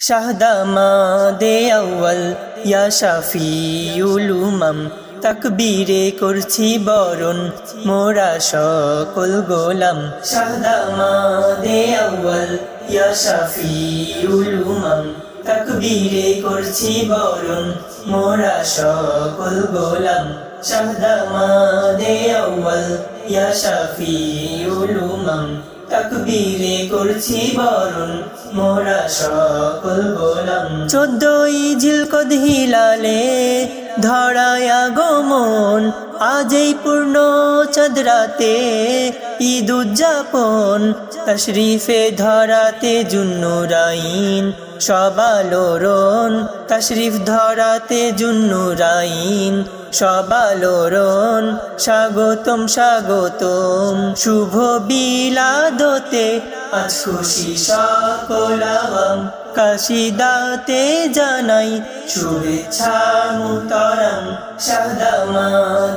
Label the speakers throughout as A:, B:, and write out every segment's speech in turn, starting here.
A: শাহদামা দে আউ্য়াল, ইয়া শাফিউল উমাম তাকবীরে করছি বরণ, মোরা সকল গোলাম। শাহদামা দে আউ্য়াল, ইয়া শাফিউল উমাম তাকবীরে করছি বরণ, মোরা সকল গোলাম। ইয়া তাকবীরে করছি বরণ মোরা সকল গোলাম। চোদ্দই ঝিলকদ হিলালে ধরায়া গমন আজই পূর্ণ চাঁদরাতে ঈদ উদযাপন। তশরিফে ধরাতে জুন্নুরাইন সবালোরন তশরিফ ধরাতে জুন্নুরাইন সবালোরন স্বাগতম স্বাগতম, শুভ বিলাদতে। আজ খুশি সকলাম কাশিদাতে জানাই শুভেচ্ছা মুতারাম শাহদামা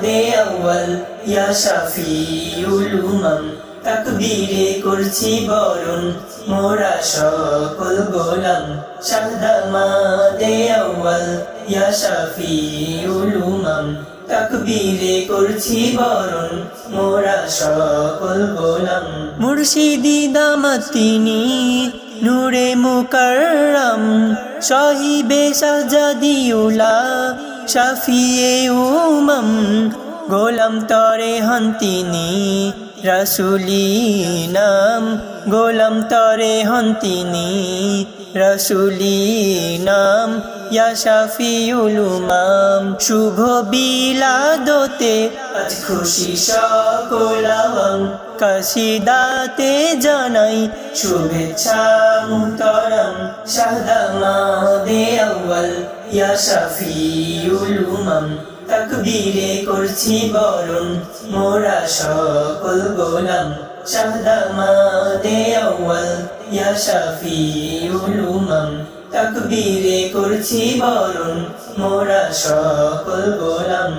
A: দে আউ্য়াল। ইয়া শাফিউল উমাম, তাকবীরে করছি বরণ, মোরা সকল গোলাম। শাহদামা দে আউ্য়াল, ইয়া শাফিউল উমাম, তাকবীরে করছি বরণ, মোরা সকল গোলাম। মুর্শিদি দামাত তিনি নূরে মুকরম সাহিবে সাজাদিউলা শাফিয়ে উমম গোলাম তরে হন রসুলি নাম গোলাম তরে হন তিনি। রসুলি নাম ইয়া শাফিউল শুভ বিলাদতে আজ খুশি সকলাম কাশিদাতে জানাই শুভেচ্ছা দে আউ্য়াল ইয়া শাফিউল উমাম। তাকবীরে করছি বরণ। মোরা সকল গোলাম। শাহদামা দে আউ্য়াল। ইয়া শাফিউল উমাম। তকবীরে করছি বরণ। মোরা সকল গোলাম।